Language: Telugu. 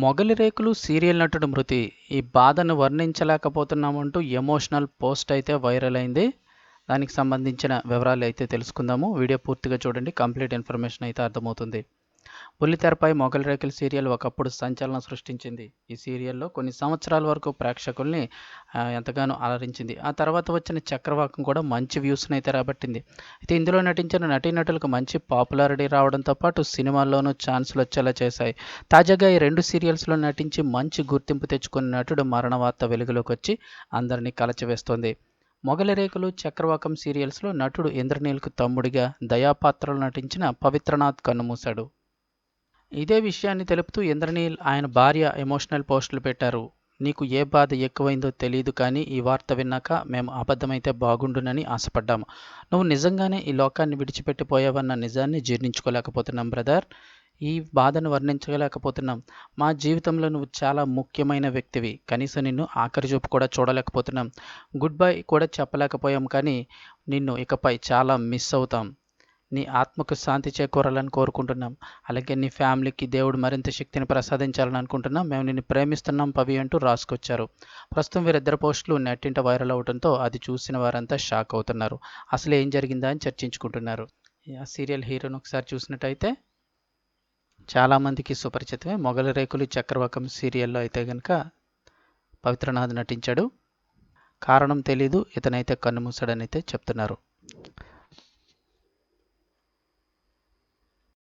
మొగలి రేకులు సీరియల్ నటుడు మృతి. ఈ బాధను వర్ణించలేకపోతున్నామంటూ ఎమోషనల్ పోస్ట్ అయితే వైరల్ అయింది. దానికి సంబంధించిన వివరాలు అయితే తెలుసుకుందాము. వీడియో పూర్తిగా చూడండి. కంప్లీట్ ఇన్ఫర్మేషన్ అయితే అర్థమవుతుంది. బుల్లితెరపై మొగలి రేకులు సీరియల్ ఒకప్పుడు సంచలనం సృష్టించింది. ఈ సీరియల్లో కొన్ని సంవత్సరాల వరకు ప్రేక్షకుల్ని ఎంతగానో అలరించింది. ఆ తర్వాత వచ్చిన చక్రవాకం కూడా మంచి వ్యూస్ని అయితే రాబట్టింది. అయితే ఇందులో నటించిన నటీనటులకు మంచి పాపులారిటీ రావడంతో పాటు సినిమాల్లోనూ ఛాన్సులు వచ్చేలా చేశాయి. తాజాగా ఈ రెండు సీరియల్స్లో నటించి మంచి గుర్తింపు తెచ్చుకున్న నటుడు మరణ వార్త వెలుగులోకి వచ్చి అందరినీ కలచివేస్తోంది. మొగలి రేకులు చక్రవాకం సీరియల్స్లో నటుడు ఇంద్రనీల్కు తమ్ముడిగా దయాపాత్రలు నటించిన పవిత్రనాథ్ కన్నుమూశాడు. ఇదే విషయాన్ని తెలుపుతూ ఇంద్రనీల్ ఆయన భార్య ఎమోషనల్ పోస్టులు పెట్టారు. నీకు ఏ బాధ ఎక్కువైందో తెలియదు కానీ ఈ వార్త విన్నాక మేము అబద్ధమైతే బాగుండునని ఆశపడ్డాము. నువ్వు నిజంగానే ఈ లోకాన్ని విడిచిపెట్టిపోయావన్న నిజాన్ని జీర్ణించుకోలేకపోతున్నాం బ్రదర్. ఈ బాధను వర్ణించలేకపోతున్నాం. మా జీవితంలో నువ్వు చాలా ముఖ్యమైన వ్యక్తివి. కనీసం నిన్ను ఆఖరి చూపు కూడా చూడలేకపోతున్నాం. గుడ్ బై కూడా చెప్పలేకపోయాం కానీ నిన్ను ఇకపై చాలా మిస్ అవుతాం. నీ ఆత్మకు శాంతి చేకూరాలని కోరుకుంటున్నాం. అలాగే నీ ఫ్యామిలీకి దేవుడు మరింత శక్తిని ప్రసాదించాలని అనుకుంటున్నాం. మేము నిన్ను ప్రేమిస్తున్నాం పవి అంటూ రాసుకొచ్చారు. ప్రస్తుతం వీరిద్దరు పోస్టులు నెట్టింట వైరల్ అవడంతో అది చూసిన వారంతా షాక్ అవుతున్నారు. అసలు ఏం జరిగిందా అని చర్చించుకుంటున్నారు. ఆ సీరియల్ హీరోని ఒకసారి చూసినట్టయితే చాలామందికి సుపరిచితమే. మొగల రేకులు చక్రవాకం సీరియల్లో అయితే కనుక పవిత్రనాథ్ నటించాడు. కారణం తెలీదు. ఇతనైతే కన్నుమూసాడనైతే చెప్తున్నారు.